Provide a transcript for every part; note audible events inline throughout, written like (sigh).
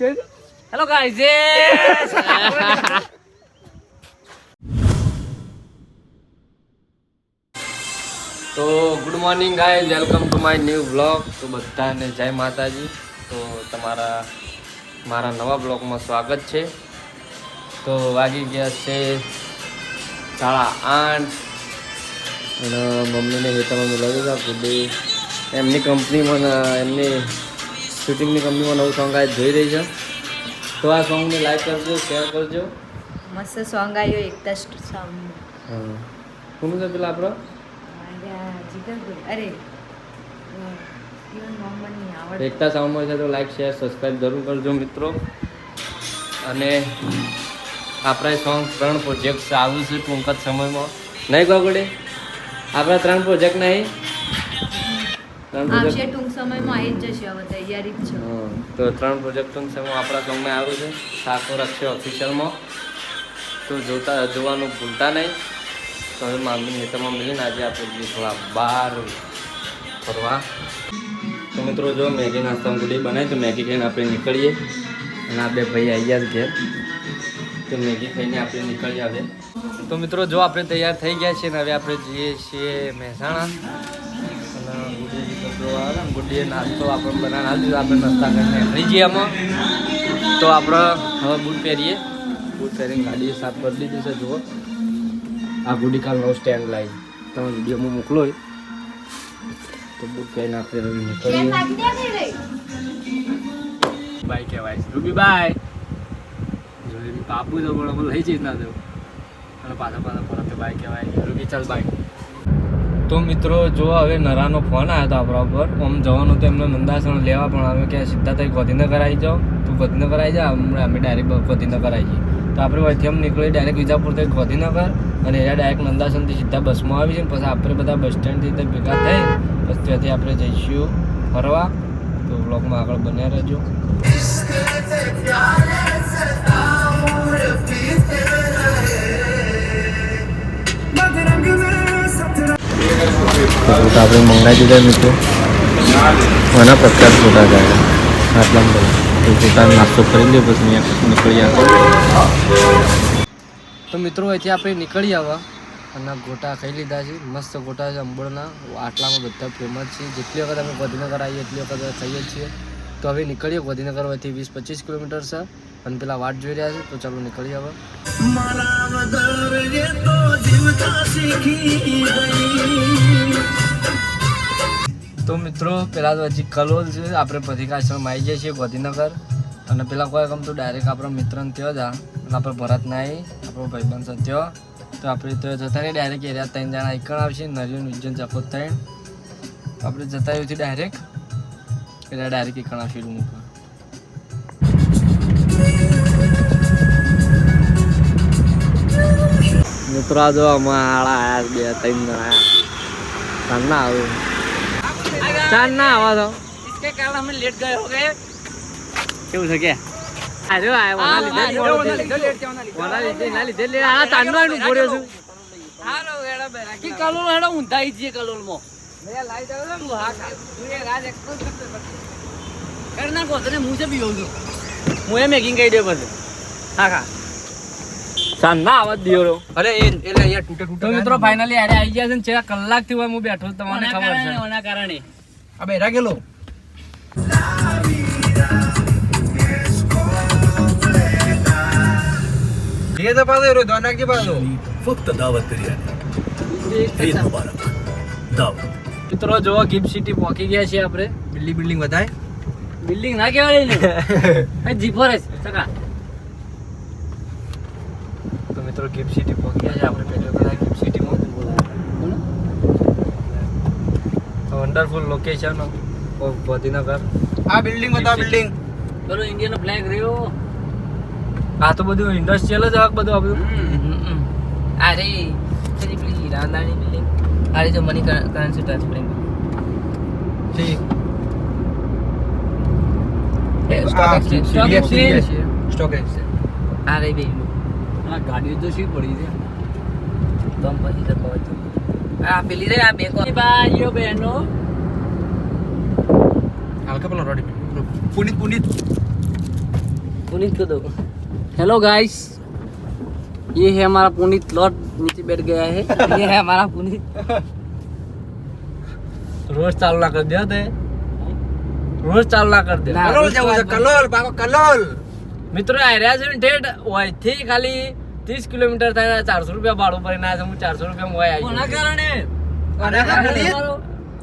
Hello guys તો good morning guys welcome to my new blog તો બધાને જય માતાજી. તો તમારા, મારા નવા બ્લોગમાં સ્વાગત છે. તો વાગી ગયા છે સાડા આઠ. અને મમ્મીને હેતામાં બોલાવ્યું હતા એમની કંપનીમાં એમની શૂટિંગની કંપનીમાં નવું સોંગ આ જોઈ રહી છે. તો આ સોંગને લાઈક કરજો શેર કરજો. મસ્ત સોંગ આવ્યો એકતા સોંગ. હા. કોનું છે પેલા આપણો અરે એકતા સાઉન્ડમાં છે તો લાઈક શેર સબસ્ક્રાઈબ જરૂર કરજો મિત્રો. અને આપણા સોંગ ત્રણ પ્રોજેક્ટ આવું છે ટૂંક જ સમયમાં. નહીં ગોગડે આપણા ત્રણ પ્રોજેક્ટ નહીં? ત્રણ પ્રોજેક્ટ સમયમાં આવી જ જશે જ છે. હા, આપણા ગામમાં આવ્યું છે. ઠાકોર અક્ષય ઓફિશિયલમાં તો જોતા જોવાનું ભૂલતા નહીં. તો હવે મામી નેતામાં મળીને આજે આપણે થોડા બહાર ફરવા. તો મિત્રો જો મેગી નાસ્તા ગુડી બનાવી તો મેગી ખાઈને આપણે નીકળીએ. અને આ બે ભાઈ આવી ગયા ઘેર. તો મેગી ખાઈને આપણે નીકળી આવે તો મિત્રો જો આપણે તૈયાર થઈ ગયા છીએ ને હવે આપણે જઈએ છીએ મહેસાણા. ને ગુડીએ નાસ્તો આપણે બનાવીને દીધો. આપણે નાસ્તા કરીને નીકળી જઈએ આમાં. તો આપણે હવે બૂટ પહેરીએ. બૂટ પહેરીને ગાડી સાફ કરી દીધી છે જુઓ. આ ગુડી કાલ નવો સ્ટેન્ડ લાવી. તમે વિડીયોમાં મોકલો હોય તો બૂટ પહેરીને આપણે હવે નીકળીએ. બાય કહેવાય રૂબી બાય બાપુ તો પણ લઈ જઈશ ના દેવું અને પાછા પાછા પરત બાય કહેવાય રૂબી ચાલ બાય તો મિત્રો, જો હવે નરાનો ફોન આવ્યો હતો આપણા ઉપર, આમ જવાનું તો એમને નંદાસણ લેવા પણ અમે કે સીધા તઈ ગોધીનગર આવી જાઓ. તું ગોધીનગર આવી જા અમે ડાયરેક્ટ ગોધીનગર આવી જઈએ. તો આપણે વચ્ચે એમ નીકળી ડાયરેક્ટ વિજાપુર થઈ ગોધીનગર, અને એના ડાયરેક્ટ નંદાસનથી સીધા બસમાં આવી છે પછી આપણે બધા બસ સ્ટેન્ડથી ભેગા થઈ, પછી ત્યાંથી આપણે જઈશું ફરવા. તો બ્લોગમાં આગળ બન્યા રહેજો. ફોટા આપણે મંગાવી દીધા મિત્રો. ઘણા પ્રકાર ફોટા ગયા આટલા બધા. ફોટા નાસ્તો કરી લે પછી અહીંયા નીકળી આવે તો મિત્રો અહીંથી આપણે નીકળી આવ્યા અને ગોટા ખાઈ લીધા છે. મસ્ત ગોટા છે અંબળના. આટલામાં બધા ફેમસ છે. જેટલી વખત અમે ગોધીનગર આવીએ એટલી વખત ખાઈએ છીએ. તો હવે નીકળીએ ગોધીનગર વચ્ચે વીસ પચીસ કિલોમીટર છે. અને પેલા વાટ જોઈ રહ્યા છે તો ચાલો નીકળી આવે. તો મિત્રો, પેલા તો હજી કલોલ છે. આપણે પથિકાશ્રમ આવી જઈએ છીએ, ગોધીનગર. અને પેલા કોઈ ગમતું ડાયરેક્ટ આપણા મિત્રને થયો જ આપણે ભરત નાઈ આપણો ભાઈબંધ થયો. તો આપણે તો જતા રહીએ ડાયરેક્ટ એરિયા ત્રણ જણા. એકણ આવશે નરિયન ઉજ્જૈન જપોત ત્રણ. આપણે જતા રહ્યું છે ડાયરેક્ટ એટલે ડાયરેક્ટ એકણ આવશે રૂમ ઉપર. મિત્રો જો અમારા આયા બે, ત્રણ જણા. ના આવું. ચાલ ના આવા તો इसके कारण हमें लेट गए हो गए કેવું છે કે અરે આ ઓના લીધે ઓના લીધે ના લીધે લે આ તાંડો એનું ફોડ્યો છું હાલો એડા બેરા કે કલોલ હેડો ઊંધાઈ જઈએ કલોલ મો મે લાઈ જાવ તું હા કા તું એ રાજ એક્સપ્રેસ કરતે કર ના કો તને મું से भी हो दो હું એ મેકિંગ કરી દે પછી હા હા ચાલ ના આવત દિયો અરે એ એટલે અહીંયા તૂટે તૂટે તો મિત્રો ફાઇનલી આરે આવી ગયા છે ને છેલ્લા કલાક થી હું બેઠો છું, તમને ખબર છે ઓના કારણે આ બેરા ગેલો લીએ પાછો રો દોનાકી પાછો. ફક્ત દાવત કરી ઈદ મુબારક. દાવત. મિત્રો જો ગિફ્ટ સિટી પહોંચી ગયા છે આપણે. બિલ્ડિંગ બિલ્ડિંગ બધાય બિલ્ડિંગ ના કહેવાય ને. જીફોર જ સકા તો મિત્રો ગિફ્ટ સિટી પહોંચી ગયા છે આપણે. વન્ડરફુલ લોકેશન ઓફ ગાંધીનગર આ બિલ્ડિંગ બતાવો બિલ્ડિંગ પેલો ઇન્ડિયન ફ્લેગ રહ્યો. આ તો બધું ઇન્ડસ્ટ્રિયલ જ બધું આ બધું. અરે પેલી પેલી રાંધાણી બિલ્ડિંગ આ જો મની કરન્સી ટ્રાન્સફરિંગ ઠીક સ્ટોક એક્સચેન્જ આ રે બે હા ગાડીઓ તો શી પડી છે? તમ પછી તો કહો છો આ પેલી રે આ બે કો ભાઈઓ બહેનો हल्का पेलो रोडी पुनीत पुनीत पुनीत को दो हेलो गाइस ये है हमारा पुनीत लौट नीचे बैठ गया है ये है हमारा पुनीत रोज चालू ना कर दिया थे रोज ચાલુ ના કરી દે કલોલ જવું છે કલોલ પાકો કલોલ મિત્રો આ રહ્યા છે ને ઠેઠ વયથી ખાલી ત્રીસ કિલોમીટર થાય ચારસો રૂપિયા ભાડું ભરીને આવ્યા હું ચારસો રૂપિયા મોય આવી કોના કારણે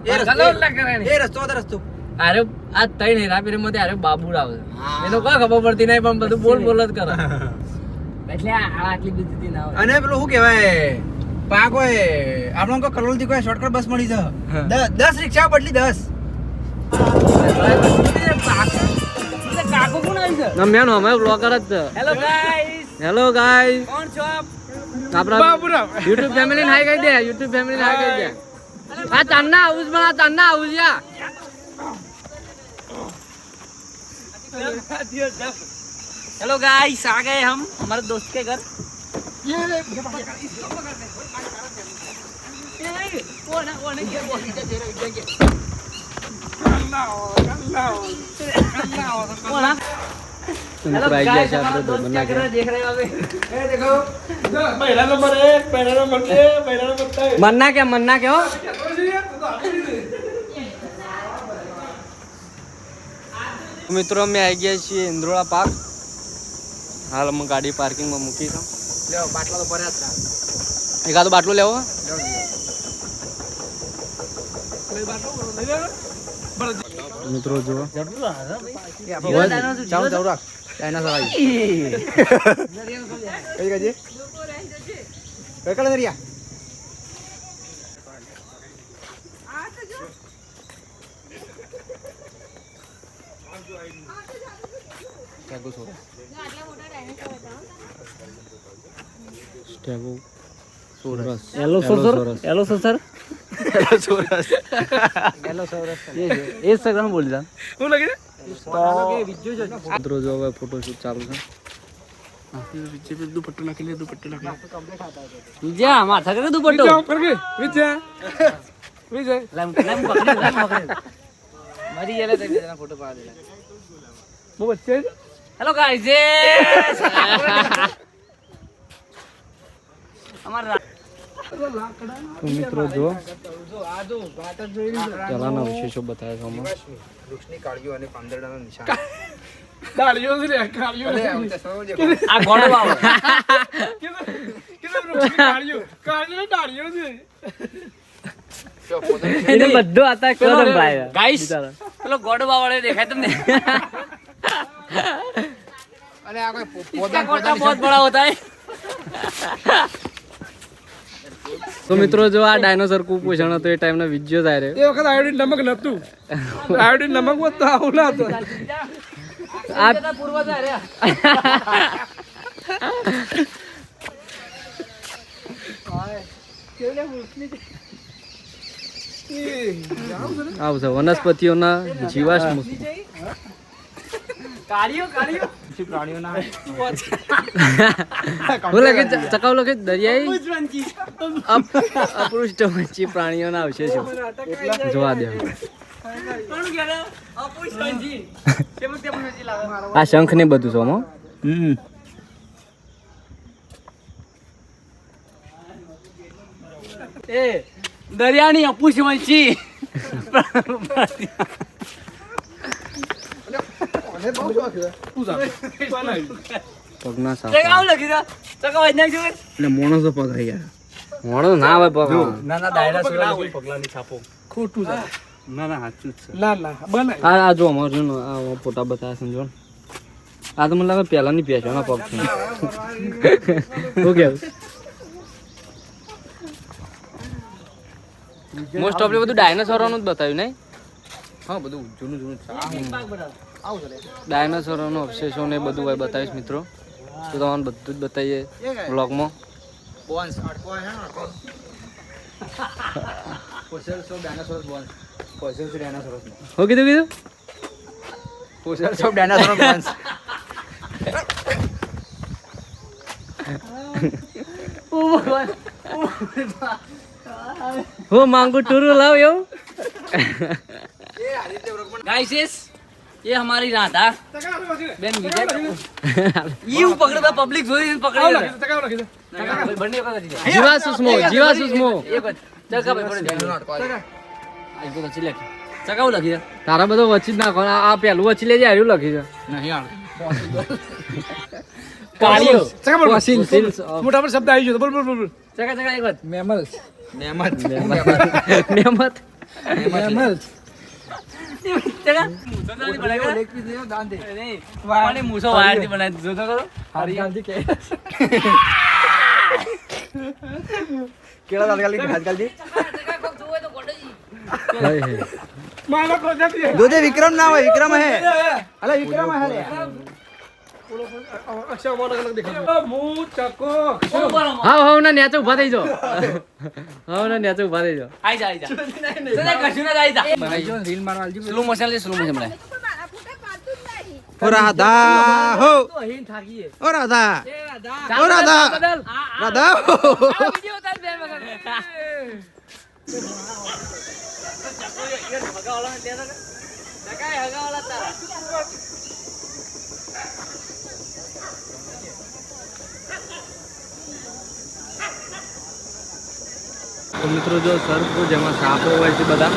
એ રસ્તો કલોલના કારણે એ રસ્તો અરે આ ત્રણ હેરાફેરી માંથી અરે બાબુડ આવે એનો કોઈ ખબર પડતી નહીં પણ બધું બોલ બોલ જ કરે એટલે આટલી બધી ના હોય અને પેલું શું કહેવાય પાકો એ આપણો કોઈ કલોલથી કોઈ શોર્ટકટ બસ મળી છે દસ રિક્ષા બદલી દસ કાકો કોણ આવી છે ના મેન અમે બ્લોગર જ હેલો ગાઈસ હેલો ગાઈસ કોણ છો આપ આપણા યુટ્યુબ ફેમિલી હાઈ કહી દે યુટ્યુબ ફેમિલી હાઈ કહી દે આ ચાંદના હાઉસ પણ આ ચાંદના હાઉસ યા हेलो गाइस आ गए हम हमारे दोस्त के घर મન્ના કે મન્ના કે મિત્રો અમે આવી ગયા છીએ ઇન્દ્રોળા પાર્ક. હાલ અમે ગાડી પાર્કિંગમાં મૂકી છે. લ્યો બાટલા તો ભર્યા હતા એકાદો બાટલો લેવો? મિત્રો જુઓ. ચાલો ચાલો રાખ. ડાયનાસોર આવી. કઈ કાજી કઈ કલર દરિયા સ્ટેગો. સોરસ. इंस्टाग्राम बोल जान हूँ लगे तो जो है फ़ोटो शूट चालू था। विजय पे दुपट्टा लगा ले दुपट्टा। लगा विजय माथा करे दुपट्टा विजय। करके विजय। विजय लम लम पकड़े लम पकड़े। मरी ये ले देख देना फ़ोटो पा देना। वो बच्चे हेलो गाइस (laughs) हमारा તો મિત્રો જો પહેલાંના વિશેષો બતાવ્યા છો અમે વૃક્ષની કાળીઓ અને પાંદડાના નિશાન. દેખાય તમને. તો મિત્રો જો આ ડાયનોસર કુપોષણ હતો એ ટાઈમનો વીડિયો થાય એ વખત આયોડિન નમક નતું આયોડિન નમક હોત તો આવું ના હતું. આ પૂર્વ થાય આવું વનસ્પતિઓના જીવાશ્મ. કાર્યો કાર્યો પક્ષી પ્રાણીઓના (laughs) બોલે કે ચકાવલો કે દરિયાઈ? અપૃષ્ટ વંચી પ્રાણીઓના અવશેષો જોવા દે આ શંખ ને બધું સોમો હમ. એ દરિયાની અપુષ્ટ વંચી (laughs) શંખ ને બધું સોમો એ દરિયાની પગના સાપ ચકાવ લખી દો. ચકાવ નાખજો. એટલે મોણસો પગ મોણો ના આવે. પગ ના ના ડાયનાસોર પગલાની છાપો. ખોટું છે. ના ના સાચું છે. ના ના બનાય. આ આ જો અમારું જો આ ફોટા બતાવ્યા છે ને જો. ને. આ તો મને લાગે પહેલાની પેશોના પગ છે. શું કેવું મોસ્ટ ઓફલી બધું ડાયનાસોરોનું જ બતાવ્યું નહીં? હા બધું જૂનું જૂનું ડાયનાસોરનો અવશેષો ને બધું હોય બતાવીશ મિત્રો. તો તમને બધું જ બતાવીએ બ્લોગમાં શું કીધું કીધું? ઓફ બોન્સ હું માંગુ ટુરુ લાવ એવું. ગાઈસ ये हमारी राधा બેન વિજય ઈ પકડતા પબ્લિક જોઈ પકડે બંને વખત હતી જાય. જીવા સુસ્મો જીવા સુસ્મો એક વખત. ચકા ભાઈ પડે જાય. આ જો પછી લખી. ચકાવું લખી દે. તારા બધો વચ્ચી જ નાખો આ આ પેલું વચ્ચી લેજે હાર્યું લખી છે નહીં આવડે કાળીઓ. Fossil seals of મોટા પર શબ્દ આવી ગયો બોલ બોલ બોલ બોલ ચકા ચકા એક વખત. મેમલ્સ મેમત નેમત મેમલ્સ દીધો કેળા ક્રોધ નથી દોદે વિક્રમ ના હોય વિક્રમ હે. અલા વિક્રમ હે હાવ હાવ ના નેચે ઊભા થઈ જાઓ હાવ ના નેચે ઊભા થઈ જાઓ આઈ જા, આઈ જા. કશું ના આઈ જા. રીલ મારવા આલજો સ્લો મોશન લે, સ્લો મોશન બનાય. ઓ રાધા હો. ઓ રાધા. ઓ રાધા. રાધા આ વીડિયો ઉતાર બે વખત. હગાવાળાને દે તો કે. ચકાય હગાવાળા તારા. તો મિત્રો જો સર્ફ જેમાં સાપો હોય છે બધા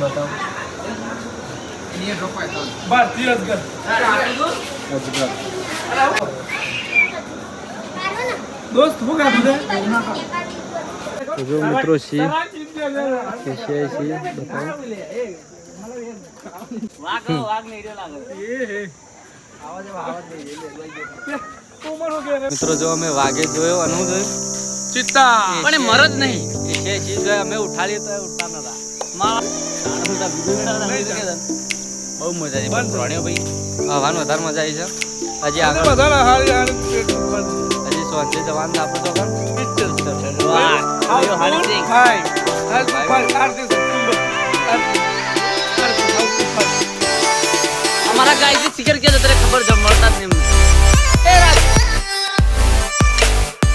બતાવો ભારતીય અજગર દોસ્ત હું તો જો મિત્રો સિંહ એશિયાઈ સિંહ બતાવો વાઘ વાઘ નહીં રહ્યો લાગે મિત્રો જો અમે વાઘે જોયો અને હું જોયું ચિત્તા! પણ એ મરદ નહીં. એશિયાઈ સિંહ જોયો અમે ઉઠાડીએ તો એ ઉઠતા નતા. મારા કે બહુ મજા આવી પણ પ્રાણીઓ ભાઈ. હવાનું વધારે મજા આવી છે. હજી આગળ. હજી સ્વાસ્થ્ય જવાનું આપણે તો પણ. How hard is it? Five. That's five. That's the અમારા ગાયથી સિગર કે ખબર છે મળતા જ નહીં